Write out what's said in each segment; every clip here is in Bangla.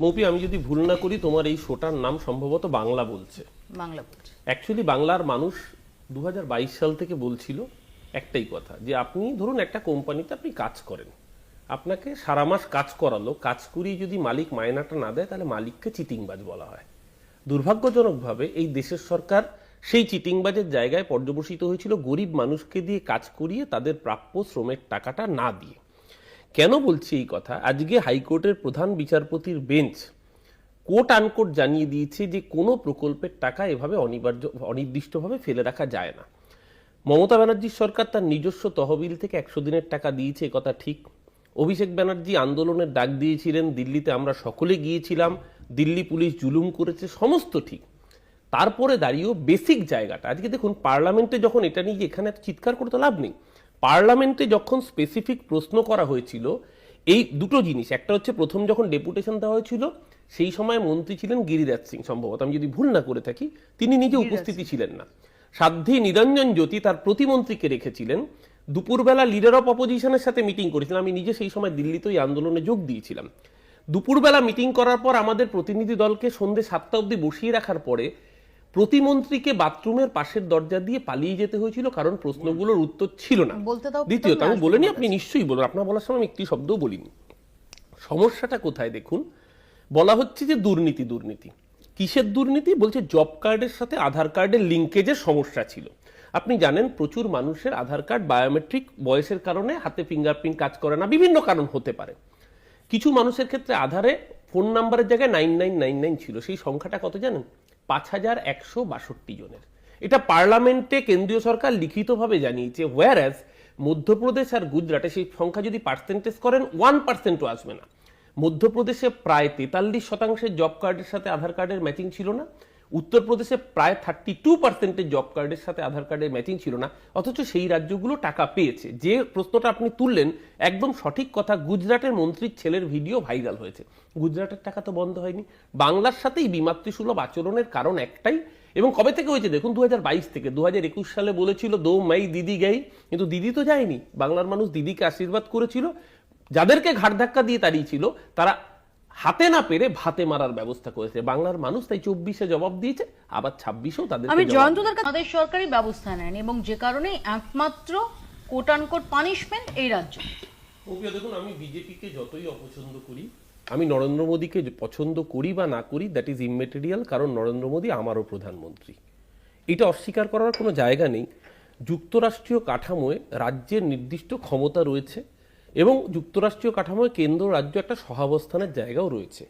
মৌপি আমি যদি ভুল না করি তোমার এই শোটার নাম সম্ভবত বাংলা বলছে। বাংলা বলছে। অ্যাকচুয়ালি বাংলার মানুষ দু সাল থেকে বলছিল একটাই কথা যে আপনি ধরুন একটা কোম্পানিতে আপনি কাজ করেন আপনাকে সারা মাস কাজ করালো কাজ করিয়ে যদি মালিক মায়নাটা না দেয় তাহলে মালিককে চিটিংবাজ বলা হয়। দুর্ভাগ্যজনকভাবে এই দেশের সরকার সেই চিটিংবাজের জায়গায় পর্যবসিত হয়েছিল গরিব মানুষকে দিয়ে কাজ করিয়ে তাদের প্রাপ্য শ্রমের টাকাটা না দিয়ে। কেন বলছি এই কথা? আজকে হাইকোর্টের প্রধান বিচারপতির বেঞ্চ কোট আনকোট জানিয়ে দিয়েছে যে কোনো প্রকল্পের টাকা এভাবে অনিবার্য, অনির্দিষ্টভাবে ফেলে রাখা যায় না। মমতা ব্যানার্জির সরকার তার নিজস্ব তহবিল থেকে একশো দিনের টাকা দিয়েছে কথা ঠিক। অভিষেক ব্যানার্জি আন্দোলনের ডাক দিয়েছিলেন, দিল্লিতে আমরা সকলে গিয়েছিলাম, দিল্লি পুলিশ জুলুম করেছে, সমস্ত ঠিক। তারপরে দাঁড়িয়েও বেসিক জায়গাটা, আজকে দেখুন, পার্লামেন্টে যখন এটা নিয়ে এখানে চিৎকার করতে লাভ নেই। পার্লামেন্টে যখন স্পেসিফিক প্রশ্ন করা হয়েছিল এই দুটো জিনিস একটা হচ্ছে প্রথম যখন ডেপুটেশন দেওয়া হয়েছিল সেই সময় মন্ত্রী ছিলেন গিরিরাজ সিং সম্ভবত আমি যদি ভুল না করে থাকি তিনি নিজে উপস্থিতি ছিলেন না। সাধ্যে নিরঞ্জন জ্যোতি তার প্রতিমন্ত্রীকে রেখেছিলেন। দুপুরবেলা লিডার অফ অপোজিশনের সাথে মিটিং করেছিলাম আমি নিজে সেই সময় দিল্লিতে ওই আন্দোলনে যোগ দিয়েছিলাম। দুপুরবেলা মিটিং করার পর আমাদের প্রতিনিধি দলকে সন্ধে সাতটা অবধি বসিয়ে রাখার পরে প্রতিমন্ত্রীকে বাথরুমের পাশের দরজা দিয়ে পালিয়ে যেতে হয়েছিল কারণ প্রশ্নগুলোর উত্তর ছিল না। বলতে দাও, দ্বিতীয়ত আমি বলিনি আপনি নিশ্চয়ই বলুন। আপনার বলার সময় আমি একটি শব্দও বলিনি। সমস্যাটা কোথায় দেখুন? বলা হচ্ছে যে দুর্নীতি দুর্নীতি। কিসের দুর্নীতি? বলছে জব কার্ডের সাথে আধার কার্ডের লিঙ্কেজের সমস্যা ছিল। আপনি জানেন প্রচুর মানুষের আধার কার্ড বায়োমেট্রিক বয়সের কারণে হাতে ফিঙ্গারপ্রিন্ট কাজ করে না। বিভিন্ন কারণ হতে পারে। কিছু মানুষের ক্ষেত্রে আধারে ফোন নাম্বারের জায়গায় নাইন নাইন নাইন নাইন ছিল। সেই সংখ্যাটা কত জানেন? পাঁচ হাজার একশো বাষট্টি জনের। এটা পার্লামেন্টে কেন্দ্রীয় সরকার লিখিতভাবে জানিয়েছে ওয়ার মধ্যপ্রদেশ আর গুজরাটে সেই সংখ্যা যদি পার্সেন্টেজ করেন ওয়ান পার্সেন্টও আসবে না। মধ্যপ্রদেশে প্রায় তেতাল্লিশ শতাংশের জব কার্ডের সাথে আধার কার্ডের ম্যাচিং ছিল না। উত্তরপ্রদেশে প্রায় থার্টি টু পার্সেন্টের জব কার্ডের সাথে আধার কার্ডের ম্যাচিং ছিল না, অথচ সেই রাজ্যগুলো টাকা পেয়েছে। যে প্রশ্নটা আপনি তুললেন, একদম সঠিক কথা, গুজরাটের মন্ত্রীর ছেলের ভিডিও ভাইরাল হয়েছে। গুজরাটের টাকা তো বন্ধ হয়নি। বাংলার সাথেই বিমাতৃসুলভ আচরণের কারণ একটাই। এবং কবে থেকে হয়েছে? দেখুন দু হাজার বাইশ থেকে। দু হাজার একুশ সালে বলেছিল, দো মাই দিদি গাই। কিন্তু দিদি তো যায়নি। বাংলার মানুষ দিদিকে আশীর্বাদ করেছিল। যাদেরকে ঘাট ধাক্কা দিয়ে তাড়িয়েছিল, তারা হাতে না পেরে ভাতে মারার ব্যবস্থা করেছে। বাংলার মানুষ তাই চব্বিশে জবাব দিয়েছে আবার ছাব্বিশেও তাদের আমি জয়ন্তদার কাছে আমাদের সরকারি ব্যবস্থা নেন এবং যে কারণে একমাত্র কোটানকোট পানিশমেন্ট এই রাজ্য। দেখুন আমি বিজেপিকে যতই অপছন্দ করি আমি নরেন্দ্র মোদীকে পছন্দ করি বা না করি দ্যাট ইজ ইমেটেরিয়াল কারণ নরেন্দ্র মোদী আমারও প্রধানমন্ত্রী। এটা অস্বীকার করার কোনো জায়গা নেই। যুক্তরাষ্ট্রীয় কাঠামোয় রাজ্যের নির্দিষ্ট ক্ষমতা রয়েছে এবং যুক্তরাষ্ট্রীয় কাঠামোয় কেন্দ্র রাজ্য একটা সহাবস্থানের জায়গাও রয়েছে।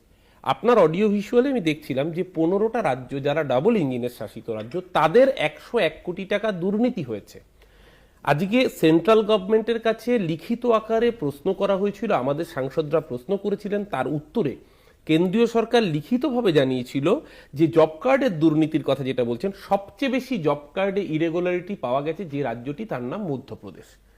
আপনার অডিও ভিজুয়ালে আমি দেখছিলাম যে পনেরোটা রাজ্য যারা ডাবল ইঞ্জিনের শাসিত রাজ্য, তাদের একশো এক কোটি টাকা দুর্নীতি হয়েছে। আজকে সেন্ট্রাল গভর্নমেন্টের কাছে লিখিত আকারে প্রশ্ন করা হয়েছিল, আমাদের সাংসদরা প্রশ্ন করেছিলেন, তার উত্তরে কেন্দ্রীয় সরকার লিখিতভাবে জানিয়েছিল যে জব কার্ডের দুর্নীতির কথা যেটা বলছেন, সবচেয়ে বেশি জব কার্ডে ইরেগুলারিটি পাওয়া গেছে যে রাজ্যটি, তার নাম মধ্যপ্রদেশ।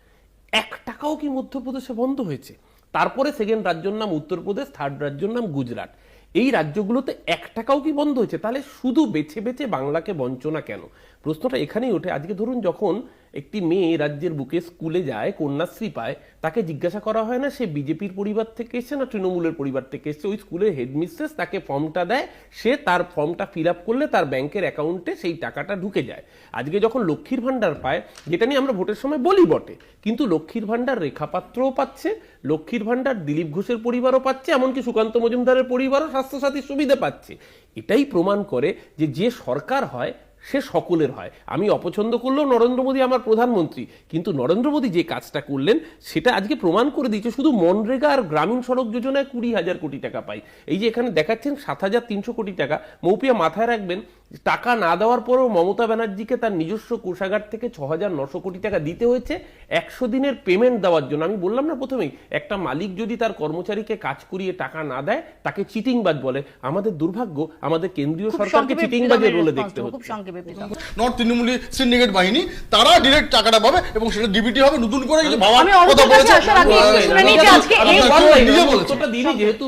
এক টাকাও কি মধ্যপ্রদেশে বন্ধ হয়েছে? তারপরে সেকেন্ড রাজ্যের নাম উত্তরপ্রদেশ থার্ড রাজ্যের নাম গুজরাট। এই রাজ্যগুলোতে এক টাকাও কি বন্ধ হয়েছে? তাহলে শুধু বেছে বেছে বাংলাকে বঞ্চনা কেন? প্রশ্নটা এখানেই ওঠে। আজকে ধরুন যখন একটি মেয়ে রাজ্যের বুকে স্কুলে যায়, কন্যাশ্রী পায়, তাকে জিজ্ঞাসা করা হয় না, সে বিজেপির পরিবার থেকে এসছে না তৃণমূলের পরিবার থেকে এসছে? ওই স্কুলের হেডমিস্ট্রেস তাকে ফর্মটা দেয়, সে তার ফর্মটা ফিল আপ করলে তার ব্যাংকের অ্যাকাউন্টে সেই টাকাটা ঢুকে যায়। আজকে যখন লক্ষ্মীর ভাণ্ডার পায়, যেটা নিয়ে আমরা ভোটের সময় বলি বটে, কিন্তু লক্ষ্মীর ভাণ্ডার রেখাপাত্রও পাচ্ছে, লক্ষ্মীর ভাণ্ডার দিলীপ ঘোষের পরিবারও পাচ্ছে, এমনকি সুকান্ত মজুমদারের পরিবারও স্বাস্থ্যসাথীর সুবিধা পাচ্ছে। এটাই প্রমাণ করে যে যে সরকার হয় সে সকলের হয়। আমি অপছন্দ করলেও নরেন্দ্র মোদী আমার প্রধানমন্ত্রী। কিন্তু নরেন্দ্র মোদী যে কাজটা করলেন সেটা আজকে প্রমাণ করে দিয়েছে শুধু মনরেগা আর গ্রামীণ সড়ক যোজনায় কুড়ি হাজার কোটি টাকা পাই। এই যে এখানে দেখাচ্ছেন সাত হাজার তিনশো কোটি টাকা মৌপিয়া মাথায় রাখবেন টাকা না দেওয়ার পরেও মমতা ব্যানার্জিকে তার নিজস্ব কোষাগার থেকে ছ হাজার নশো কোটি টাকা দিতে হয়েছে। একশো দিনের পেমেন্ট দেওয়ার জন্য। আমি বললাম না প্রথমেই একটা মালিক যদি তার কর্মচারীকে কাজ করিয়ে টাকা না দেয় তাকে চিটিংবাজ বলে। আমাদের দুর্ভাগ্য আমাদের কেন্দ্রীয় সরকারকে চিটিংবাজের রোলে দেখতে হচ্ছে। সংক্ষেপে দেবে প্রীতম নর্থ তৃণমূলী সিন্ডিকেট বাহিনী তারা ডিরেক্ট টাকাটা পাবে এবং সেটা ডিবিটি হবে নতুন করে কিছু আমি কথা বলেছে। যেহেতু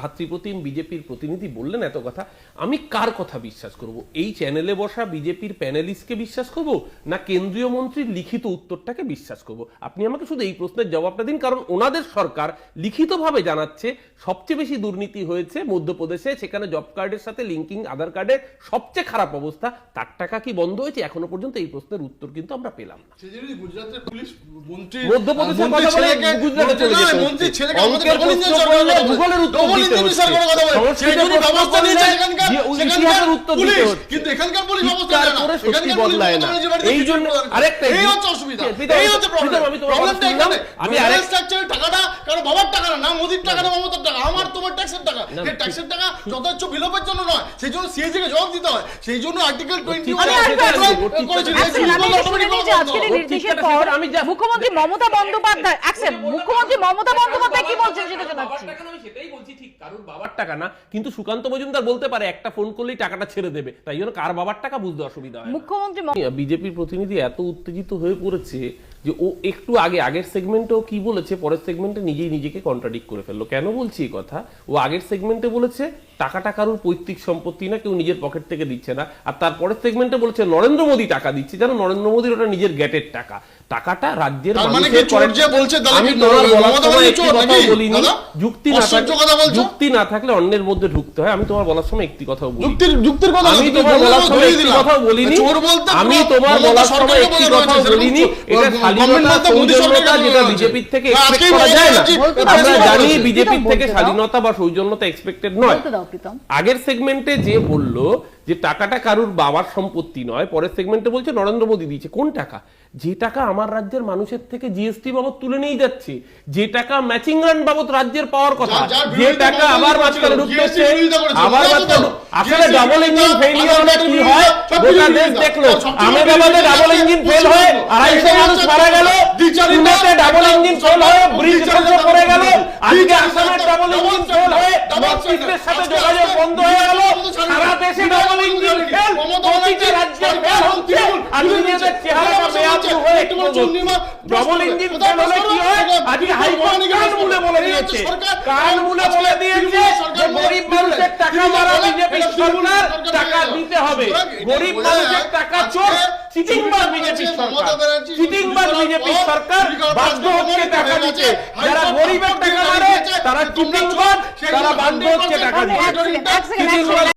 ভাতৃপ্রতিম বিজেপির প্রতিনিধি বললেন এত কথা আমি কার কথা বিশ্বাস করব? এই চ্যানেলে বসা বিজেপির প্যানেলিস্টকে বিশ্বাস করব? না কেন্দ্রীয় মন্ত্রীর লিখিত উত্তরটাকে বিশ্বাস করব? আপনি আমাকে শুধু এই প্রশ্নের জবাবটা দিন কারণ ওনাদের সরকার লিখিতভাবে জানাচ্ছে সবচেয়ে বেশি দুর্নীতি হয়েছে মধ্যপ্রদেশে সেখানে জব কার্ডের সাথে লিঙ্কিং আধার কার্ডের সবচেয়ে খারাপ অবস্থা। তার টাকা কি বন্ধ হয়েছে? এখনও পর্যন্ত এই প্রশ্নের উত্তর কিন্তু আমরা পেলাম না। আরেকটা আমি তোমার কথা প্রবলেমটা শুনলাম। এখানে। আমি আমি আরেক- স্ট্রাকচারের টাকাটা কারও বাবার টাকা না না মোদির টাকা না মমতার টাকা আমার তোমার ট্যাক্সের টাকা। এই ট্যাক্সের টাকা যথেচ্ছ বিলোপের জন্য নয় সেই জন্য সিএজি কে জবাব দিতে হয়। সেই জন্য আর্টিকেল টোয়েন্টি আমি আরেকটা আসছি, করেছিল আমি মুখ্যমন্ত্রী মমতা বন্দ্যোপাধ্যায় মুখ্যমন্ত্রী মমতা বন্দ্যোপাধ্যায় কি বলছেন সেটা জানাচ্ছি। আমি সেটাই বলছি ঠিক কারোর বাবার টাকা না কিন্তু সুকান্ত মজুমদার বলতে পারে একটা ফোন করলেই টাকাটা ছেড়ে দেবে। তাই জন্য কার বাবার টাকা বুঝতে অসুবিধা হয় মুখ্যমন্ত্রী বিজেপির প্রতিনিধি এত উত্তেজিত হয়ে পড়েছে যে ও একটু আগে আগের সেগমেন্টেও কি বলেছে পরের সেগমেন্টে নিজেই নিজেকে কন্ট্রাডিক্ট করে ফেলল। কেন বলছি এই কথা? ও আগের সেগমেন্টে বলেছে টাকাটা কারোর পৈতৃক সম্পত্তি না কেউ নিজের পকেট থেকে দিচ্ছে না। আর তারপরের সেগমেন্টে বলেছে নরেন্দ্র মোদী টাকা দিচ্ছে। যেন নরেন্দ্র মোদীর ওটা নিজের গ্যাটের টাকা। টাকাটা রাজ্যের মানে? বলিনি। যুক্তি না থাকলে যুক্তি না থাকলে অন্যের মধ্যে ঢুকতে হয়। আমি তোমার বলার সময় একটি কথাও বলি কথা আমি তোমার বলার সময় একটি কথাও বলিনি। আমি তোমার বলার সময় একটি কথাও বলিনি। এটা স্বাধীনতা যেটা বিজেপির থেকে। এক্সপেক্ট করা যায় না। আমরা জানি বিজেপির থেকে স্বাধীনতা বা সৌজন্যতা এক্সপেক্টেড নয়। আগের সেগমেন্টে যে বলল যে টাকাটা কারুর বাবার সম্পত্তি নয় পরের সেগমেন্টে বলছে নরেন্দ্র মোদী দিয়েছে। কোন টাকা? যে টাকা আমার রাজ্যের মানুষের থেকে জিএসটি বাবদ তুলে নিয়ে যাচ্ছে যে টাকা ম্যাচিং গ্রান্ট বাবদ রাজ্যের পাওয়ার কথা যে টাকা আবার মাঝখানে ঢুকতেছে আবার মাঝখানে আসলে ডাবল ইঞ্জিন ফেলিয়ার হলে কি হয়? গোটা দেশ দেখল আমেদাবাদে ডাবল ইঞ্জিন ফেল হয়ে। আড়াইশো মানুষ মারা গেল পুনেতে ডাবল ইঞ্জিন ফেল হয়ে ব্রিজ ধ্বংস করে গেল আজকে আসামের ডাবল ইঞ্জিন ফেল হয়ে নর্থ ইস্টের সাথে যোগাযোগ বন্ধ হয়ে গেল সারা দেশে ডাবল প্রতিটি হচ্ছে চেহারাটা হয়ে ডবল ইঞ্জিন ফেল হলে কি হয় আজকে হাইকোর্ট কান মুলে বলে দিয়েছে? কান মুলে বলে দিয়েছে? যে গরিব মানুষের টাকা মারা বিজেপি সরকার টাকা দিতে হবে। গরিব মানুষের টাকা চোর চিটিংবাজ বিজেপি সরকার চিটিংবাজ বিজেপি সরকার বাধ্য হচ্ছে টাকা দিতে। যারা গরিবের টাকা মারে তারা চিটিংবাজ তারা বাধ্য হচ্ছে টাকা দিতে